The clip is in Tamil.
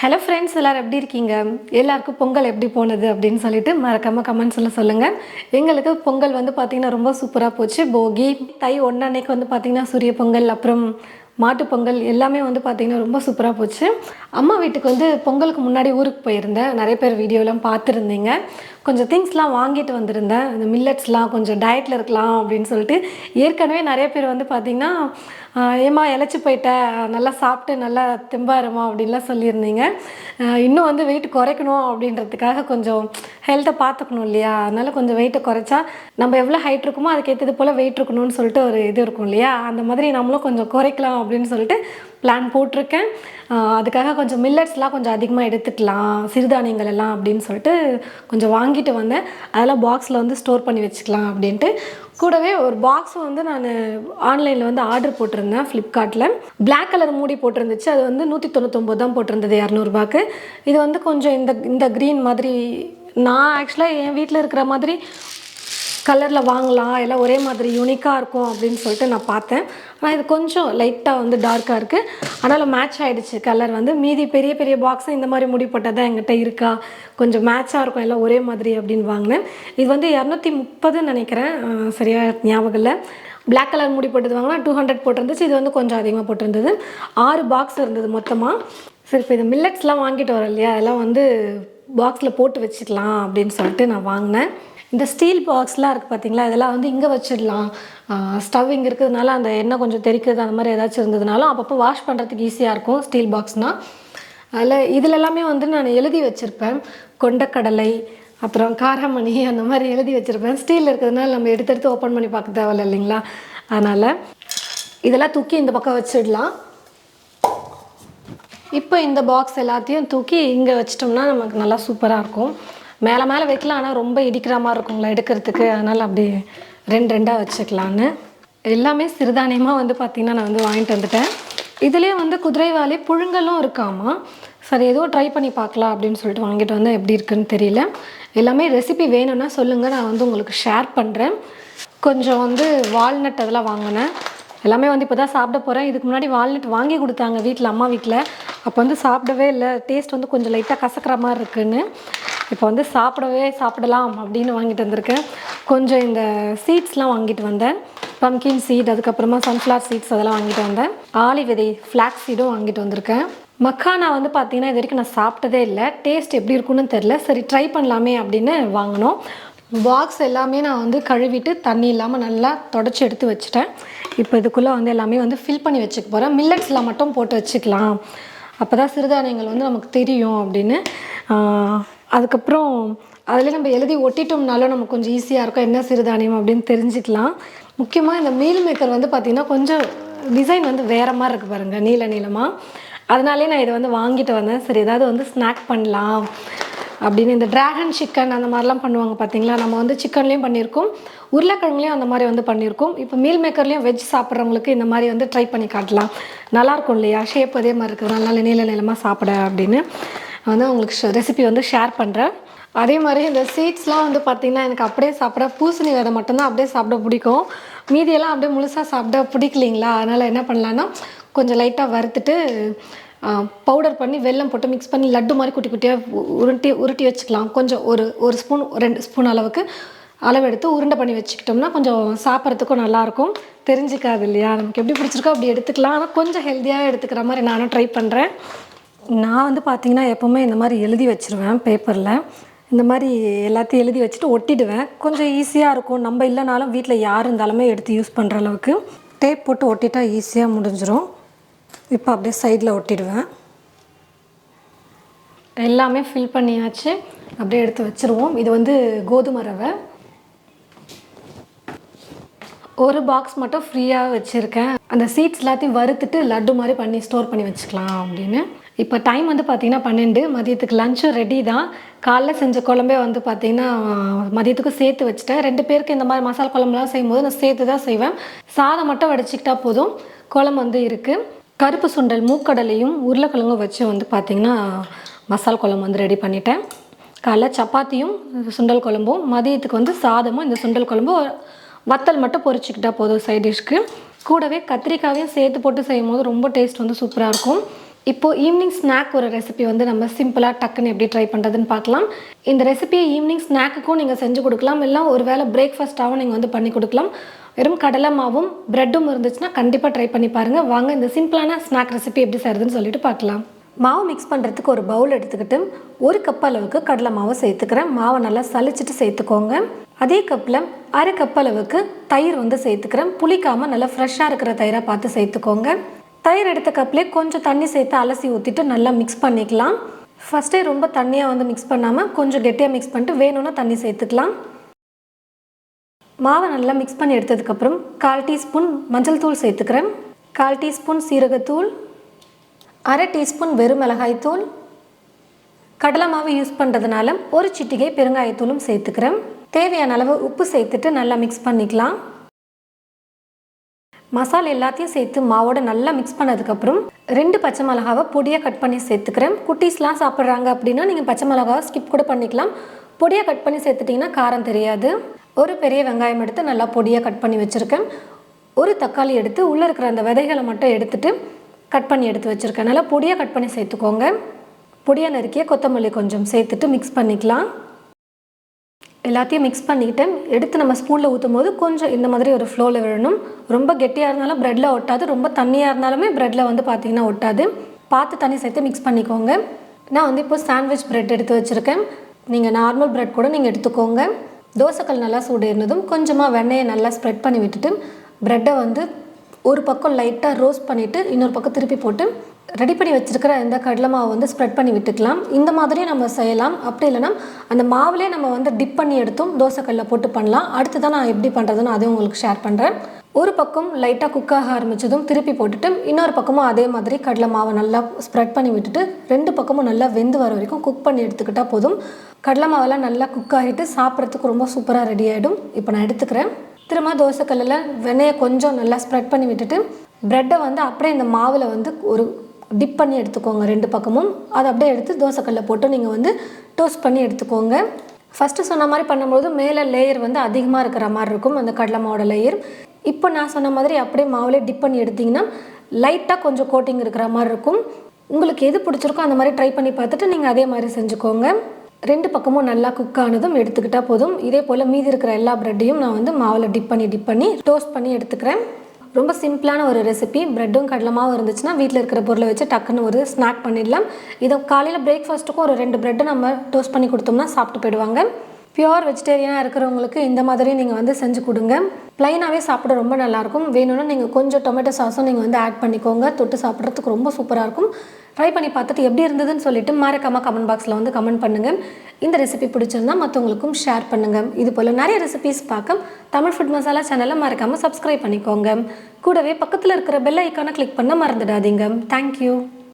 ஹலோ ஃப்ரெண்ட்ஸ் எல்லோரும் எப்படி இருக்கீங்க? எல்லாருக்கும் பொங்கல் எப்படி போனது அப்படின்னு சொல்லிட்டு மறக்காமல் கமெண்ட்ஸில் சொல்லுங்கள் எங்களுக்கு பொங்கல் வந்து பார்த்திங்கன்னா ரொம்ப சூப்பராக போச்சு. போகி தை ஒன்று அன்னைக்கு வந்து பார்த்திங்கன்னா சூரிய பொங்கல் அப்புறம் மாட்டுப் பொங்கல் எல்லாமே வந்து பார்த்திங்கன்னா ரொம்ப சூப்பராக போச்சு. அம்மா வீட்டுக்கு வந்து பொங்கலுக்கு முன்னாடி ஊருக்கு போயிருந்தேன். நிறைய பேர் வீடியோலாம் பார்த்துருந்தீங்க. கொஞ்சம் திங்ஸ்லாம் வாங்கிட்டு வந்திருந்தேன். இந்த மில்லட்ஸ்லாம் கொஞ்சம் டயட்டில் இருக்கலாம் அப்படின்னு சொல்லிட்டு ஏற்கனவே நிறைய பேர் வந்து பார்த்திங்கன்னா ஏமா ஏம்மா இழைச்சி போயிட்ட. நல்லா சாப்பிட்டு நல்லா தெம்பாருமா அப்படின்லாம் சொல்லியிருந்தீங்க. இன்னும் வந்து வெயிட் குறைக்கணும் அப்படின்றதுக்காக கொஞ்சம் ஹெல்த்தை பார்த்துக்கணும் இல்லையா? அதனால் கொஞ்சம் வெயிட்டை குறைச்சா நம்ம எவ்வளோ ஹைட் இருக்குமோ அதுக்கேற்றது போல் வெயிட் இருக்கணும்னு சொல்லிட்டு ஒரு இது இருக்கும் இல்லையா? அந்த மாதிரி நம்மளும் கொஞ்சம் குறைக்கலாம் அப்படின்னு சொல்லிட்டு பிளான் போட்டிருக்கேன். அதுக்காக கொஞ்சம் மில்லட்ஸ்லாம் கொஞ்சம் அதிகமாக எடுத்துக்கலாம் சிறுதானியங்கள் எல்லாம் அப்படின்னு சொல்லிட்டு கொஞ்சம் வாங்கிட்டு வந்தேன். அதெல்லாம் பாக்ஸில் வந்து ஸ்டோர் பண்ணி வச்சுக்கலாம் அப்படின்ட்டு. கூடவே ஒரு பாக்ஸ் வந்து நான் ஆன்லைனில் வந்து ஆர்டர் போட்டிருந்தேன் ஃப்ளிப்கார்ட்டில் பிளாக் கலர் மூடி போட்டிருந்துச்சு. அது வந்து நூற்றி தொண்ணூத்தொம்பது தான் போட்டிருந்தது இரநூறுபாக்கு. இது வந்து கொஞ்சம் இந்த இந்த க்ரீன் மாதிரி நான் ஆக்சுவலாக என் வீட்டில் இருக்கிற மாதிரி கலரில் வாங்கலாம். எல்லாம் ஒரே மாதிரி யூனிக்காக இருக்கும் அப்படின்னு சொல்லிட்டு நான் பார்த்தேன். ஆனால் இது கொஞ்சம் லைட்டாக வந்து டார்க்காக இருக்குது ஆனாலும் மேட்ச் ஆகிடுச்சு கலர் வந்து மீதி பெரிய பெரிய பாக்ஸும் இந்த மாதிரி முடி போட்டால் தான் எங்கிட்ட இருக்கா? கொஞ்சம் மேட்சாக இருக்கும். எல்லாம் ஒரே மாதிரி அப்படின்னு வாங்கினேன். இது வந்து இரநூத்தி முப்பதுன்னு நினைக்கிறேன். சரியாக ஞாபகம் இல்லை. பிளாக் கலர் முடி போட்டது வாங்கினா டூ ஹண்ட்ரட் போட்டிருந்துச்சு. இது வந்து கொஞ்சம் அதிகமாக போட்டிருந்தது. ஆறு பாக்ஸ் இருந்தது மொத்தமாக சரி இப்போ இது மில்லட்ஸ்லாம் வாங்கிட்டு வரோம் இல்லையா? அதெல்லாம் வந்து பாக்ஸில் போட்டு வச்சுக்கலாம் அப்படின்னு சொல்லிட்டு நான் வாங்கினேன். இந்த ஸ்டீல் பாக்ஸ்லாம் இருக்குது பார்த்தீங்களா இதெல்லாம் வந்து இங்கே வச்சிடலாம். ஸ்டவ் இங்கே இருக்கிறதுனால அந்த எண்ணெய் கொஞ்சம் தெரிக்கிறது அந்த மாதிரி ஏதாச்சும் இருந்ததுனாலும் அப்பப்போ வாஷ் பண்ணுறதுக்கு ஈஸியாக இருக்கும் ஸ்டீல் பாக்ஸ்னால் அதில் இதில் எல்லாமே வந்து நான் எழுதி வச்சுருப்பேன். கொண்டக்கடலை அப்புறம் காரமணி அந்த மாதிரி எழுதி வச்சுருப்பேன். ஸ்டீல் இருக்கிறதுனால நம்ம எடுத்து எடுத்து ஓப்பன் பண்ணி பார்க்க தேவையில்ல இல்லைங்களா? அதனால் இதெல்லாம் தூக்கி இந்த பக்கம் வச்சிடலாம். இப்போ இந்த பாக்ஸ் எல்லாத்தையும் தூக்கி இங்கே வச்சிட்டோம்னா நமக்கு நல்லா சூப்பராக இருக்கும். மேலே மேலே வைக்கலாம் ஆனால் ரொம்ப இடிக்கிற மாதிரி இருக்குங்களா எடுக்கிறதுக்கு. அதனால் அப்படியே ரெண்டு ரெண்டாக வச்சுக்கலான்னு. எல்லாமே சிறுதானியமாக வந்து பார்த்திங்கன்னா நான் வந்து வாங்கிட்டு வந்துட்டேன். இதுலேயே வந்து குதிரைவாலி புழுங்கலும் இருக்காமா? சரி ஏதோ ட்ரை பண்ணி பார்க்கலாம் அப்படின்னு சொல்லிட்டு வாங்கிட்டு வந்தேன் எப்படி இருக்குன்னு தெரியல. எல்லாமே ரெசிபி வேணும்னா சொல்லுங்கள் நான் வந்து உங்களுக்கு ஷேர் பண்ணுறேன் கொஞ்சம் வந்து வால்நட் அதெல்லாம் வாங்கினேன். எல்லாமே வந்து இப்போ தான் சாப்பிட போகிறேன் இதுக்கு முன்னாடி வால்நட் வாங்கி கொடுத்தாங்க வீட்டில் அம்மா வீட்டில் அப்போ வந்து சாப்பிடவே இல்லை. டேஸ்ட் வந்து கொஞ்சம் லைட்டாக கசக்கிற மாதிரி இருக்குன்னு. இப்போ வந்து சாப்பிடவே சாப்பிடலாம் அப்படின்னு வாங்கிட்டு வந்திருக்கேன். கொஞ்சம் இந்த சீட்ஸ்லாம் வாங்கிட்டு வந்தேன். பம்கின் சீட் அதுக்கப்புறமா சன்ஃப்ளவர் சீட்ஸ் அதெல்லாம் வாங்கிட்டு வந்தேன். ஆலி விதை ஃப்ளாக் சீடும் வாங்கிட்டு வந்திருக்கேன். மக்கானா வந்து பார்த்தீங்கன்னா இது வரைக்கும் நான் சாப்பிட்டதே இல்லை. டேஸ்ட் எப்படி இருக்குன்னு தெரில சரி ட்ரை பண்ணலாமே அப்படின்னு வாங்கினோம். பாக்ஸ் எல்லாமே நான் வந்து கழுவிட்டு தண்ணி இல்லாமல் நல்லா தொடச்சி எடுத்து வச்சுட்டேன். இப்போ இதுக்குள்ளே வந்து எல்லாமே வந்து ஃபில் பண்ணி வச்சுக்க போகிறேன் மில்லட்ஸில் மட்டும் போட்டு வச்சுக்கலாம். அப்போ தான் சிறுதானியங்கள் வந்து நமக்கு தெரியும் அப்படின்னு அதுக்கப்புறம் அதில் நம்ம எழுதி ஒட்டிட்டோம்னாலும் நமக்கு கொஞ்சம் ஈஸியாக இருக்கும். என்ன சிறுதானியம் அப்படின்னு தெரிஞ்சுக்கலாம். முக்கியமாக இந்த மீல் மேக்கர் வந்து பார்த்திங்கன்னா கொஞ்சம் டிசைன் வந்து வேறு மாதிரி இருக்குது பாருங்கள் நீல நீளமாக அதனாலே நான் இதை வந்து வாங்கிட்டு வந்தேன். சரி ஏதாவது வந்து ஸ்நாக் பண்ணலாம் அப்படின்னு. இந்த டிராகன் சிக்கன் அந்த மாதிரிலாம் பண்ணுவாங்க பார்த்தீங்களா நம்ம வந்து சிக்கன்லேயும் பண்ணியிருக்கோம். உருளைக்கிழங்குலையும் அந்த மாதிரி வந்து பண்ணியிருக்கோம். இப்போ மீல் மேக்கர்லேயும் வெஜ் சாப்பிட்றவங்களுக்கு இந்த மாதிரி வந்து ட்ரை பண்ணி காட்டலாம். நல்லாயிருக்கும் இல்லையா? ஷேப் அதே மாதிரி இருக்குது நீல நீள நீளமாக சாப்பிட அப்படின்னு. வந்து உங்களுக்கு ரெசிபி வந்து ஷேர் பண்ணுறேன் அதே மாதிரி இந்த சீட்ஸ்லாம் வந்து பார்த்திங்கன்னா எனக்கு அப்படியே சாப்பிட பூசணி விதை மட்டும்தான் அப்படியே சாப்பிட பிடிக்கும். மீதியெல்லாம் அப்படியே முழுசாக சாப்பிட பிடிக்கலிங்களா? அதனால் என்ன பண்ணலான்னா கொஞ்சம் லைட்டாக வறுத்துட்டு பவுடர் பண்ணி வெல்லம் போட்டு மிக்ஸ் பண்ணி லட்டு மாதிரி குட்டி குட்டியாக உருட்டி உருட்டி வச்சுக்கலாம். கொஞ்சம் ஒரு ஒரு ஸ்பூன் ரெண்டு ஸ்பூன் அளவுக்கு அளவெடுத்து உருண்டை பண்ணி வச்சுக்கிட்டோம்னா கொஞ்சம் சாப்பிட்றதுக்கும் நல்லாயிருக்கும். தெரிஞ்சிக்காது இல்லையா? நமக்கு எப்படி பிடிச்சிருக்கோ அப்படி எடுத்துக்கலாம். ஆனால் கொஞ்சம் ஹெல்த்தியாக எடுத்துக்கிற மாதிரி நானும் ட்ரை பண்ணுறேன் நான் வந்து பார்த்திங்கன்னா எப்போவுமே இந்த மாதிரி எழுதி வச்சுருவேன் பேப்பரில் இந்த மாதிரி எல்லாத்தையும் எழுதி வச்சுட்டு ஒட்டிடுவேன். கொஞ்சம் ஈஸியாக இருக்கும். நம்ம இல்லைனாலும் வீட்டில் யார் இருந்தாலுமே எடுத்து யூஸ் பண்ணுற அளவுக்கு டேப் போட்டு ஒட்டிட்டா ஈஸியாக முடிஞ்சிடும் இப்போ அப்படியே சைடில் ஒட்டிடுவேன். எல்லாமே ஃபில் பண்ணியாச்சு. அப்படியே எடுத்து வச்சுருவோம். இது வந்து கோதுமை ரவை. ஒரு பாக்ஸ் மட்டும் ஃப்ரீயாக வச்சுருக்கேன். அந்த சீட்ஸ் எல்லாத்தையும் வறுத்துட்டு லட்டு மாதிரி பண்ணி ஸ்டோர் பண்ணி வச்சுக்கலாம் அப்படின்னு. இப்போ டைம் வந்து பார்த்திங்கன்னா பன்னெண்டு மதியத்துக்கு லஞ்சும் ரெடி தான். காலைல செஞ்ச குழம்பே வந்து பார்த்திங்கன்னா மதியத்துக்கும் சேர்த்து வச்சுட்டேன். ரெண்டு பேருக்கு இந்த மாதிரி மசாலா குழம்புலாம் செய்யும்போது நான் சேர்த்து தான் செய்வேன். சாதம் மட்டும் வடிச்சிக்கிட்டா போதும். குழம்பு வந்து இருக்குது கருப்பு சுண்டல் மூக்கடலையும் உருளைக்கிழங்கும் வச்சு வந்து பார்த்திங்கன்னா மசால் குழம்பு வந்து ரெடி பண்ணிட்டேன். காலைல சப்பாத்தியும் சுண்டல் குழம்பும் மதியத்துக்கு வந்து சாதமும் இந்த சுண்டல் குழம்பும் வத்தல் மட்டும் பொரிச்சிக்கிட்டால் போதும் சைட் டிஷ்க்கு கூடவே கத்திரிக்காவையும் சேர்த்து போட்டு செய்யும் போது ரொம்ப டேஸ்ட் வந்து சூப்பராக இருக்கும். இப்போது ஈவினிங் ஸ்நாக் ஒரு ரெசிபி வந்து நம்ம சிம்பிளாக டக்குன்னு எப்படி ட்ரை பண்ணுறதுன்னு பார்க்கலாம். இந்த ரெசிபியை ஈவினிங் ஸ்நாக்குக்கும் நீங்கள் செஞ்சு கொடுக்கலாம். இல்லை ஒரு வேளை பிரேக்ஃபாஸ்ட்டாகவும் நீங்கள் வந்து பண்ணி கொடுக்கலாம். வெறும் கடலை மாவும் ப்ரெட்டும் இருந்துச்சுன்னா கண்டிப்பாக ட்ரை பண்ணி பாருங்கள் வாங்க இந்த சிம்பிளான ஸ்நாக் ரெசிபி எப்படி செய்கிறதுன்னு சொல்லிட்டு பார்க்கலாம். மாவு மிக்ஸ் பண்ணுறதுக்கு ஒரு பவுல் எடுத்துக்கிட்டு ஒரு கப் அளவுக்கு கடலை மாவை சேர்த்துக்கிறேன். மாவை நல்லா சலிச்சிட்டு சேர்த்துக்கோங்க. அதே கப்பில் அரை கப் அளவுக்கு தயிர் வந்து சேர்த்துக்கிறேன். புளிக்காமல் நல்லா ஃப்ரெஷ்ஷாக இருக்கிற தயிராக பார்த்து சேர்த்துக்கோங்க. தயிர் எடுத்த கப்லேயே கொஞ்சம் தண்ணி சேர்த்து அலசி ஊற்றிட்டு நல்லா மிக்ஸ் பண்ணிக்கலாம். ஃபஸ்ட்டே ரொம்ப தண்ணியாக வந்து மிக்ஸ் பண்ணாமல் கொஞ்சம் கெட்டியாக மிக்ஸ் பண்ணிட்டு வேணும்னா தண்ணி சேர்த்துக்கலாம். மாவை நல்லா மிக்ஸ் பண்ணி எடுத்ததுக்கப்புறம் கால் டீஸ்பூன் மஞ்சள் தூள் சேர்த்துக்கிறேன். கால் டீஸ்பூன் சீரகத்தூள் அரை டீஸ்பூன் வெறும் மிளகாய்த்தூள் கடலை மாவு யூஸ் பண்ணுறதுனால ஒரு சிட்டிகை பெருங்காயத்தூளும் சேர்த்துக்கிறேன். தேவையான அளவு உப்பு சேர்த்துட்டு நல்லா மிக்ஸ் பண்ணிக்கலாம். மசாலா எல்லாத்தையும் சேர்த்து மாவோட நல்லா மிக்ஸ் பண்ணதுக்கப்புறம் ரெண்டு பச்சை மிளகாவை பொடியாக கட் பண்ணி சேர்த்துக்கிறேன். குட்டீஸ்லாம் சாப்பிட்றாங்க அப்படின்னா நீங்கள் பச்சை மிளகாவை ஸ்கிப் கூட பண்ணிக்கலாம். பொடியாக கட் பண்ணி சேர்த்துட்டிங்கன்னா காரம் தெரியாது. ஒரு பெரிய வெங்காயம் எடுத்து நல்லா பொடியாக கட் பண்ணி வச்சுருக்கேன். ஒரு தக்காளி எடுத்து உள்ளே இருக்கிற அந்த விதைகளை மட்டும் எடுத்துகிட்டு கட் பண்ணி எடுத்து வச்சுருக்கேன். நல்லா பொடியாக கட் பண்ணி சேர்த்துக்கோங்க. பொடியாக நறுக்கிய கொத்தமல்லி கொஞ்சம் சேர்த்துட்டு மிக்ஸ் பண்ணிக்கலாம். எல்லாத்தையும் மிக்ஸ் பண்ணிக்கிட்டு எடுத்து நம்ம ஸ்பூனில் ஊற்றும் போது கொஞ்சம் இந்த மாதிரி ஒரு ஃப்ளோவில் விழணும். ரொம்ப கெட்டியாக இருந்தாலும் ப்ரெட்டில் ஒட்டாது. ரொம்ப தண்ணியாக இருந்தாலுமே ப்ரெட்டில் வந்து பார்த்திங்கன்னா ஒட்டாது. பார்த்து தண்ணி சேர்த்து மிக்ஸ் பண்ணிக்கோங்க. நான் வந்து இப்போ சாண்ட்விச் ப்ரெட் எடுத்து வச்சுருக்கேன். நீங்கள் நார்மல் ப்ரெட் கூட நீங்கள் எடுத்துக்கோங்க. தோசைக்கல் நல்லா சூடு இருந்ததும் கொஞ்சமாக வெண்ணெயை நல்லா ஸ்ப்ரெட் பண்ணி விட்டுட்டு ப்ரெட்டை வந்து ஒரு பக்கம் லைட்டாக ரோஸ்ட் பண்ணிவிட்டு இன்னொரு பக்கம் திருப்பி போட்டு ரெடி பண்ணி வச்சுருக்கிற இந்த கடலை மாவு வந்து ஸ்ப்ரெட் பண்ணி விட்டுக்கலாம். இந்த மாதிரியும் நம்ம செய்யலாம். அப்படி இல்லைன்னா அந்த மாவுலேயே நம்ம வந்து டிப் பண்ணி எடுத்தும் தோசைக்கல்லில் போட்டு பண்ணலாம். அடுத்து தான் நான் எப்படி பண்ணுறதுன்னு அதையும் உங்களுக்கு ஷேர் பண்ணுறேன் ஒரு பக்கம் லைட்டாக குக் ஆக ஆரம்பித்ததும் திருப்பி போட்டுட்டு இன்னொரு பக்கமும் அதே மாதிரி கடலை மாவை நல்லா ஸ்ப்ரெட் பண்ணி விட்டுட்டு ரெண்டு பக்கமும் நல்லா வெந்து வர வரைக்கும் குக் பண்ணி எடுத்துக்கிட்டால் போதும். கடலை மாவெல்லாம் நல்லா குக் ஆகிட்டு சாப்பிட்றதுக்கு ரொம்ப சூப்பராக ரெடி ஆகிடும் இப்போ நான் எடுத்துக்கிறேன். திரும்ப தோசைக்கல்லில் வெண்ணெயை கொஞ்சம் நல்லா ஸ்ப்ரெட் பண்ணி விட்டுட்டு ப்ரெட்டை வந்து அப்படியே இந்த மாவில் வந்து ஒரு டிப் பண்ணி எடுத்துக்கோங்க ரெண்டு பக்கமும். அதை அப்படியே எடுத்து தோசைக்கல்ல போட்டு நீங்கள் வந்து டோஸ்ட் பண்ணி எடுத்துக்கோங்க. ஃபஸ்ட்டு சொன்ன மாதிரி பண்ணும்போது மேலே லேயர் வந்து அதிகமாக இருக்கிற மாதிரி இருக்கும் அந்த கடலை மாவோட லேயர் இப்போ நான் சொன்ன மாதிரி அப்படியே மாவிலே டிப் பண்ணி எடுத்திங்கன்னா லைட்டாக கொஞ்சம் கோட்டிங் இருக்கிற மாதிரி இருக்கும். உங்களுக்கு எது பிடிச்சிருக்கோ அந்த மாதிரி ட்ரை பண்ணி பார்த்துட்டு நீங்கள் அதே மாதிரி செஞ்சுக்கோங்க. ரெண்டு பக்கமும் நல்லா குக் ஆனதும் எடுத்துக்கிட்டால் போதும். இதே போல் மீதி இருக்கிற எல்லா ப்ரெட்டையும் நான் வந்து மாவில் டிப் பண்ணி டிப் பண்ணி டோஸ்ட் பண்ணி எடுத்துக்கிறேன். ரொம்ப சிம்பிளான ஒரு ரெசிபி ப்ரெட்டும் கடலமாவும் இருந்துச்சுன்னா வீட்டில் இருக்கிற பொருளை வச்சு டக்குன்னு ஒரு ஸ்நாக் பண்ணிடலாம். இதை காலையில் பிரேக்ஃபாஸ்ட்டுக்கும் ஒரு ரெண்டு ப்ரெட்டை நம்ம டோஸ்ட் பண்ணி கொடுத்தோம்னா சாப்பிட்டு போயிடுவாங்க. பியூர் வெஜிடேரியனாக இருக்கிறவங்களுக்கு இந்த மாதிரி நீங்கள் வந்து செஞ்சு கொடுங்க. ப்ளைனாகவே சாப்பிட ரொம்ப நல்லாயிருக்கும் வேணும்னா நீங்கள் கொஞ்சம் டொமேட்டோ சாஸும் நீங்கள் வந்து ஆட் பண்ணிக்கோங்க. தொட்டு சாப்பிட்றதுக்கு ரொம்ப சூப்பராக இருக்கும். ட்ரை பண்ணி பார்த்துட்டு எப்படி இருந்ததுன்னு சொல்லிட்டு மறக்காமல் கமெண்ட் பாக்ஸில் வந்து கமெண்ட் பண்ணுங்கள் இந்த ரெசிபி பிடிச்சிருந்தா மற்றவங்களுக்கும் ஷேர் பண்ணுங்கள் இது போல் நிறைய ரெசிபிஸ் பார்க்க தமிழ் ஃபுட் மசாலா சேனலை மறக்காமல் சப்ஸ்கிரைப் பண்ணிக்கோங்க. கூடவே பக்கத்தில் இருக்கிற பெல் ஐக்கானை கிளிக் பண்ண மறந்துடாதீங்க. தேங்க்யூ